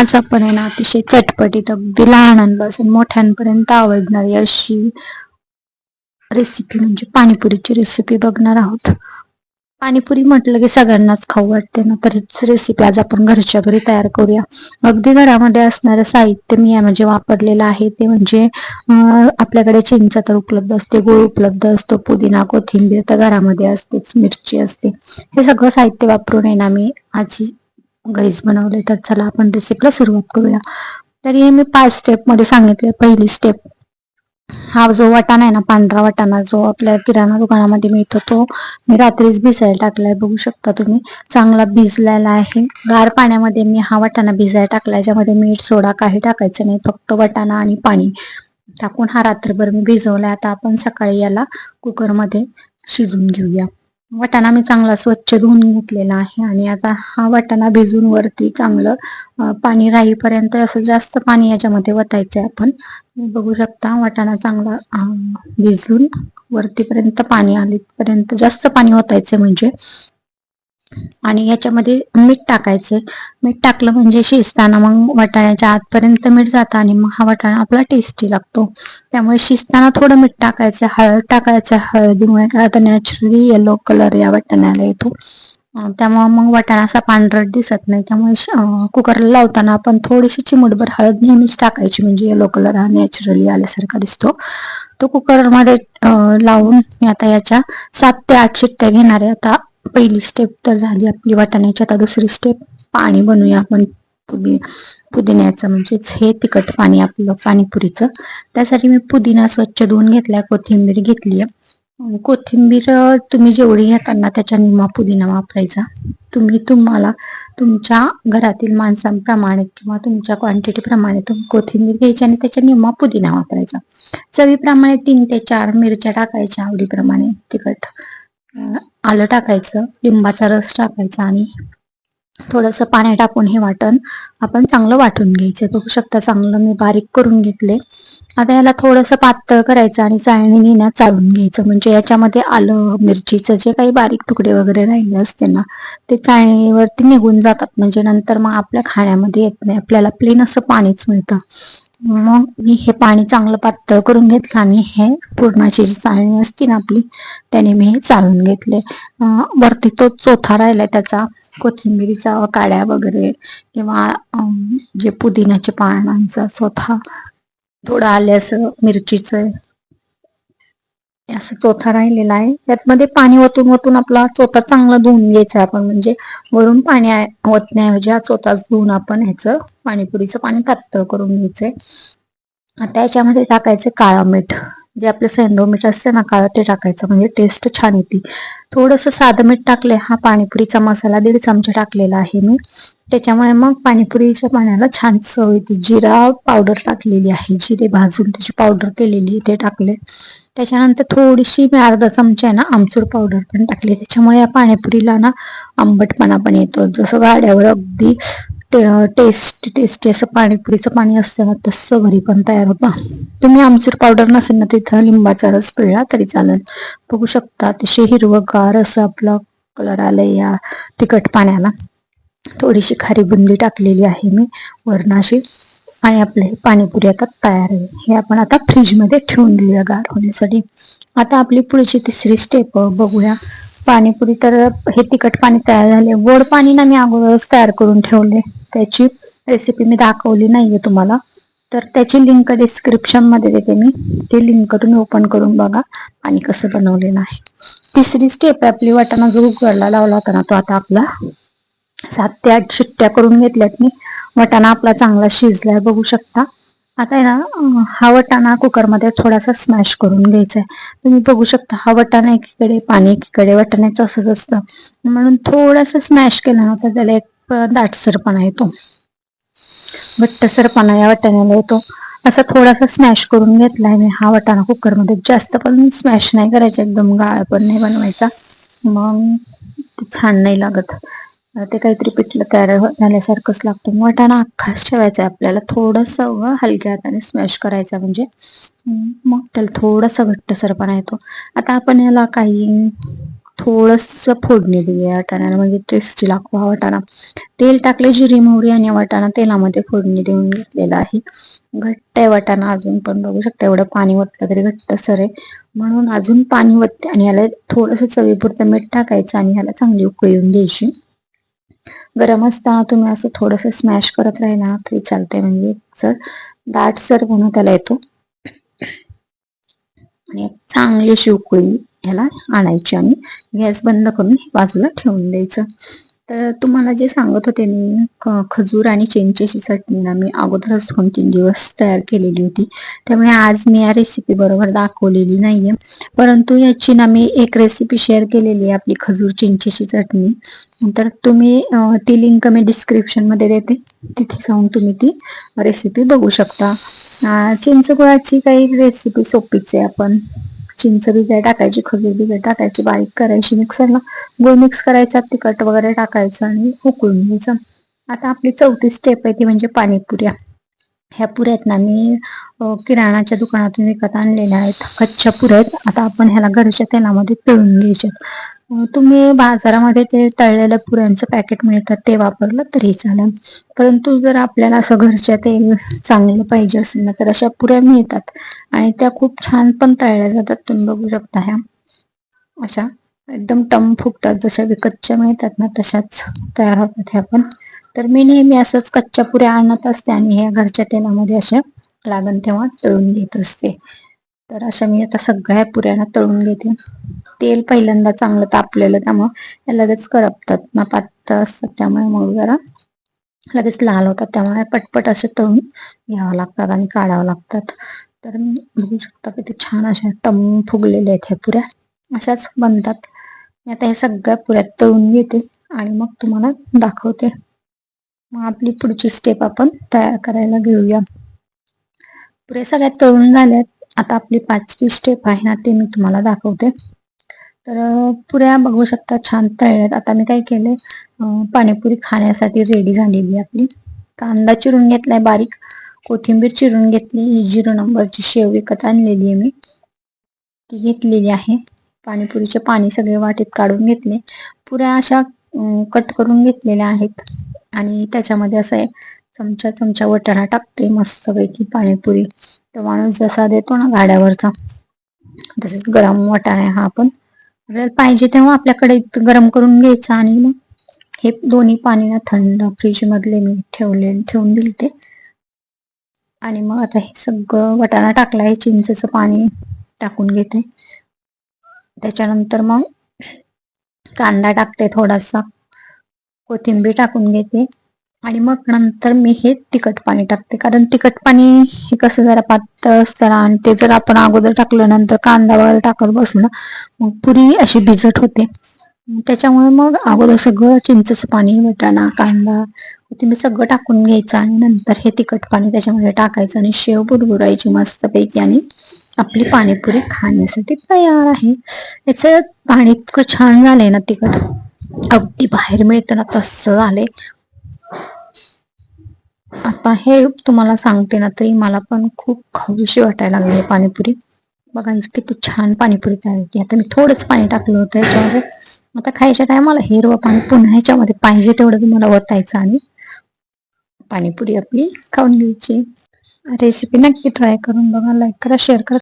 आज आपण आहे ना अतिशय चटपटीत अगदी लहानांपासून मोठ्यांपर्यंत आवडणारी अशी रेसिपी म्हणजे पाणीपुरीची रेसिपी बघणार आहोत. पाणीपुरी म्हटलं की सगळ्यांनाच खाऊ वाटते ना तर हीच रेसिपी आज आपण घरच्या घरी तयार करूया. अगदी घरामध्ये असणारं साहित्य मी यामध्ये वापरलेलं आहे ते म्हणजे आपल्याकडे चिंचा तर उपलब्ध असते गुळ उपलब्ध असतो पुदिना कोथिंबीर तर घरामध्ये असतेच मिरची असते. हे सगळं साहित्य वापरून आहे ना मी आजी घरीच बनवले तर चला आपण रेसिपीला सुरुवात करूया. तर हे मी पाच स्टेपमध्ये सांगितले पहिली स्टेप हा जो वाटाणा आहे ना पांढरा वाटाणा जो आपल्या किराणा दुकानामध्ये मिळतो तो मी रात्रीच भिजायला टाकलाय बघू शकता तुम्ही. चांगला भिजलेला आहे. गार पाण्यामध्ये मी हा वाटाणा भिजायला टाकलाय ज्यामध्ये मीठ सोडा काही टाकायचं नाही फक्त वाटाणा आणि पाणी टाकून हा रात्रभर मी भिजवलाय. आता आपण सकाळी याला कुकरमध्ये शिजून घेऊया. वाटाणा मी चांगला स्वच्छ धुवून घेतलेला आहे आणि आता हा वाटाणा भिजून वरती चांगलं पाणी राहीपर्यंत असं जास्त पाणी याच्यामध्ये वतायचंय आपण. बघू शकता वाटाणा चांगला भिजून वरतीपर्यंत पाणी आलीपर्यंत जास्त पाणी ओतायचं म्हणजे. आणि याच्यामध्ये मीठ टाकायचं. मीठ टाकलं म्हणजे शिजताना मग वाटाण्याच्या आतपर्यंत मीठ जातं आणि मग हा वाटाणा आपला टेस्टी लागतो. त्यामुळे शिजताना थोडं मीठ टाकायचं हळद टाकायचं हळदीमुळे काय होतं नॅचरली येलो कलर या वाटाण्याला येतो. त्यामुळे मग वाटाणा असा पांढरट दिसत नाही. त्यामुळे कुकरला लावताना आपण थोडीशी चिमटभर हळद नेहमीच टाकायची. म्हणजे येलो कलर हा नॅचरली आल्यासारखा दिसतो. तो कुकरमध्ये लावून मी आता याच्या सात ते आठ शिट्ट्या घेणार आहे. आता पहिली स्टेप तर झाली आपली वाटाण्याची. आता दुसरी स्टेप पाणी बनवूया आपण पुदि पुदिन्याचं म्हणजेच हे तिखट पाणी आपलं पाणीपुरीचं. त्यासाठी मी पुदिना स्वच्छ धुवून घेतलाय कोथिंबीर घेतली कोथिंबीर तुम्ही जेवढी घेताना त्याच्या निम्मा पुदिना वापरायचा. तुम्ही तुम्हाला तुमच्या घरातील माणसांप्रमाणे किंवा तुमच्या क्वांटिटी प्रमाणे तुम्ही कोथिंबीर घ्यायची आणि त्याच्या निम्मा पुदिना वापरायचा. चवीप्रमाणे तीन ते चार मिरच्या टाकायच्या आवडीप्रमाणे तिखट. आलं टाकायचं लिंबाचा रस टाकायचा आणि थोडंसं पाणी टाकून हे वाटण आपण चांगलं वाटून घ्यायचं. बघू शकता चांगलं मी बारीक करून घेतले. आता याला थोडंसं पातळ करायचं आणि चाळणीने ना चाळून घ्यायचं. म्हणजे याच्यामध्ये आलं मिरचीचं जे काही बारीक तुकडे वगैरे राहिले असते ना ते चाळणीवरती निघून जातात. म्हणजे नंतर मग आपल्या खाण्यामध्ये येत नाही. आपल्याला प्लेन असं पाणीच मिळतं. मग मी हे पाणी चांगलं पातळ करून घेतलं आणि हे पुरणाची जी चाळणी असते ना आपली त्याने मी हे चालून घेतले. वरती तो चोथा राहिला त्याचा कोथिंबिरीचा काड्या वगैरे किंवा जे पुदिन्याच्या पानांचा चोथा थोडं आल्याचं मिरचीचं असा चोथा राहिलेला आहे. त्यात मध्ये पाणी ओतून ओतून आपला चोथा चांगला धुवून घ्यायचा आपण. म्हणजे वरून पाणी ओतण्याऐवजी हा चोथा धुवून आपण ह्याचं पाणीपुरीचं पाणी पातळ करून घ्यायचंय. आता याच्यामध्ये टाकायचं काळं मीठ. जे आपलं सेंदो मीठ असतं ना काळं ते टाकायचं. म्हणजे टेस्ट छान येते. थोडस साधं मीठ टाकले हा पाणीपुरीचा मसाला दीड चमचा टाकलेला आहे मी. त्याच्यामुळे मग पाणीपुरीच्या पाण्याला छान चव येते. जिरा पावडर टाकलेली आहे. जिरे भाजून त्याची पावडर केलेली ते टाकले त्याच्यानंतर थोडीशी मी अर्धा चमचा आहे ना आमचूर पावडर पण टाकली. त्याच्यामुळे या पाणीपुरीला ना आंबटपणा पण येतो. जसं गाड्यावर अगदी टेस्ट टेस्टी असं पाणीपुरीचं पाणी असतं ना तसं घरी पण तयार होतं. तुम्ही आमचूर पावडर नसेल ना तिथं लिंबाचा रस पिळला तरी चालेल. बघू शकता अतिशय हिरवगार असं आपलं कलर आलंय या तिखट पाण्याला. थोडीशी खारी बुंदी टाकलेली आहे मी वरणाशी. आणि आपले हे पाणीपुरी आता तयार आहे. हे आपण आता फ्रीजमध्ये ठेवून देऊया गार होण्यासाठी. आता आपली पुढची तिसरी स्टेप बघूया. पाणीपुरी तर हे तिखट पाणी तयार झाले गोड पाणी ना मी अगोदरच तयार करून ठेवले त्याची रेसिपी मी दाखवली नाहीये तुम्हाला. तर त्याची लिंक डिस्क्रिप्शनमध्ये देते मी. ते लिंक तुम्ही ओपन करून बघा आणि कसं बनवलेलं आहे. तिसरी स्टेप आहे आपली वाटाणा जो उकळला लावला होता ना तो आता आपला सात ते आठ शिट्ट्या करून घेतल्यात मी. वाटाणा आपला चांगला शिजलाय बघू शकता. आता आहे ना हा वटाणा कुकरमध्ये थोडासा स्मॅश करून घ्यायचा आहे तुम्ही बघू शकता हा वटाणा एकीकडे पाणी एकीकडे वटाण्याचं असंच असतं. म्हणून थोडासा स्मॅश केला ना तर त्याला एक दाटसरपणा येतो. घट्टसरपणा या वाटाण्याला येतो. असा थोडासा स्मॅश करून घेतलाय मी. हा वाटाणा कुकरमध्ये जास्त पण स्मॅश नाही करायचा. एकदम गाळ पण नाही बनवायचा. मग ते छान नाही लागत. ते काहीतरी पिठलं तयार झाल्यासारखंच लागतं. वाटाणा अख्खाच ठेवायचा आहे आपल्याला. थोडस हलक्या हाताने स्मॅश करायचा म्हणजे मग त्याला थोडासा घट्टसरपणा येतो. आता आपण याला काही थोडस फोडणी देऊया वाटाण्याला म्हणजे टेस्टी लागतो हा वाटाणा. तेल टाकले जिरी मोहरी आणि वाटाणा तेलामध्ये फोडणी देऊन घेतलेला आहे. घट्ट आहे वाटाणा अजून पण बघू शकता एवढं पाणी वतलं तरी घट्ट सर आहे. म्हणून अजून पाणी वतते आणि याला थोडस चवीपुरतं मीठ टाकायचं आणि ह्याला चांगली उकळी येऊन द्यायची. गरम असताना तुम्ही असं थोडस स्मॅश करत राहिला तरी चालतंय म्हणजे सर दाट सर म्हणून त्याला येतो. आणि चांगली अशी उकळी ह्याला आणायची आणि गॅस बंद करून बाजूला ठेवून द्यायचं. तर तुम्हाला जे सांगत होते मी खजूर आणि चिंचेची चटणी ना मी अगोदरच दोन तीन दिवस तयार केलेली होती. त्यामुळे आज मी या रेसिपी बरोबर दाखवलेली नाहीये. परंतु याची ना मी एक रेसिपी शेअर केलेली आहे आपली खजूर चिंचेची चटणी. तर तुम्ही ती लिंक मी डिस्क्रिप्शनमध्ये देते. तिथे जाऊन तुम्ही ती रेसिपी बघू शकता. चिंच गुळाची काही रेसिपी सोपीच आहे आपण. चिंच बिजाय टाकायची खजूर बिजाय टाकायची बारीक करायची मिक्सरला गुळ मिक्स करायचा तिखट वगैरे टाकायचं आणि उकळून घ्यायचं. आता आपली चौथी स्टेप आहे ती म्हणजे पाणीपुऱ्या. ह्या पुऱ्यात ना मी किराणाच्या दुकानातून विकत आणलेल्या आहेत. कच्च्या पुऱ्या आहेत. आता आपण ह्याला घरच्या तेलामध्ये तळून घ्यायच्यात. तुम्ही बाजारामध्ये ते तळलेल्या पुऱ्यांचं पॅकेट मिळतात ते वापरलं तरी चालेल. परंतु जर आपल्याला असं घरच्या तेल चांगलं पाहिजे असेल ना तर अशा पुऱ्या मिळतात. आणि त्या खूप छान पण तळल्या जातात तुम्ही बघू शकता ह्या. अशा एकदम टम फुगतात जशा विकतच्या मिळतात ना तशाच तयार होतात ह्या पण. तर मी नेहमी असंच कच्च्या पुऱ्या आणत असते आणि ह्या घरच्या तेलामध्ये अशा लागण तेव्हा तळून घेत असते. तर अशा मी आता सगळ्या पुऱ्यांना तळून घेते. तेल पहिल्यांदा चांगलं तापलेलं त्यामुळे लगेच करपतात. ना पातळ असतात त्यामुळे मग जरा लगेच लाल होतात. त्यामुळे पटपट असे तळून घ्यावं लागतात आणि काढावं लागतात. तर बघू शकता किती छान अशा टम फुगलेल्या आहेत ह्या पुऱ्या. अशाच बनतात. मी आता हे सगळ्या पुऱ्यात तळून घेते आणि मग तुम्हाला दाखवते. मग आपली पुढची स्टेप आपण तयार करायला घेऊया. पुऱ्या सगळ्यात तळून झाल्यात. आता आपली पाचवी स्टेप आहे ना ते मी तुम्हाला दाखवते. तर पुऱ्या बघू शकता छान तळल्यात. आता मी काय केलंय पाणीपुरी खाण्यासाठी रेडी झालेली आपली. कांदा चिरून घेतलाय बारीक. कोथिंबीर चिरून घेतली. ही झिरो नंबरची शेव विकत आणलेली आहे मी. ती घेतलेली आहे. पाणीपुरीचे पाणी सगळे वाटेत काढून घेतले. पुऱ्या अशा कट करून घेतलेल्या आहेत. आणि त्याच्यामध्ये असं आहे चमचा चमचा वटाणा टाकते. मस्तपैकी पाणीपुरी. तर माणूस जसा देतो ना गाड्यावरचा. तसेच गरम वाटाणा हा आपण पाहिजे तेव्हा आपल्याकडे गरम करून घ्यायचं आणि मग हे दोन्ही पाणी ना थंड फ्रीज मधले मी ठेवले ठेवून दिले ते आणि मग आता हे सगळं वटाणा टाकला आहे चिंचेचं पाणी टाकून घेते. त्याच्यानंतर मग कांदा टाकते थोडासा. कोथिंबीर टाकून घेते. आणि मग नंतर मी हे तिखट पाणी टाकते. कारण तिखट पाणी हे कसं जरा पातळ असतं आणि ते जर आपण अगोदर टाकलं नंतर कांदा वगैरे टाकत बसलो ना मग पुरी अशी भिजत होते. त्याच्यामुळे मग अगोदर सगळं चिंचेचं पाणी वटाणा कांदा कोथिंबीर सगळं टाकून घ्यायचं आणि नंतर हे तिखट पाणी त्याच्यामध्ये टाकायचं आणि शेव बुडबुरायची मस्तपैकी आणि आपली पाणीपुरी खाण्यासाठी तयार आहे. याचं पाणी इतकं छान झालंय ना तिखट. अगदी बाहेर मिळतं ना तसं झालंय आता हे तुम्हाला सांगते ना तरी मला पण खूप खाऊशी वाटायला लागली पाणीपुरी. बघा किती छान पाणीपुरी तयार होती. आता मी थोडंच पाणी टाकलं होतं याच्यामध्ये. आता खायच्या टायमाला हिरवं पाणी पुन्हा ह्याच्यामध्ये पाहिजे तेवढं तुम्हाला वतायचं आणि पाणीपुरी आपली खाऊन घ्यायची. रेसिपी नक्की ट्राय करून बघा लाईक करा शेअर करा.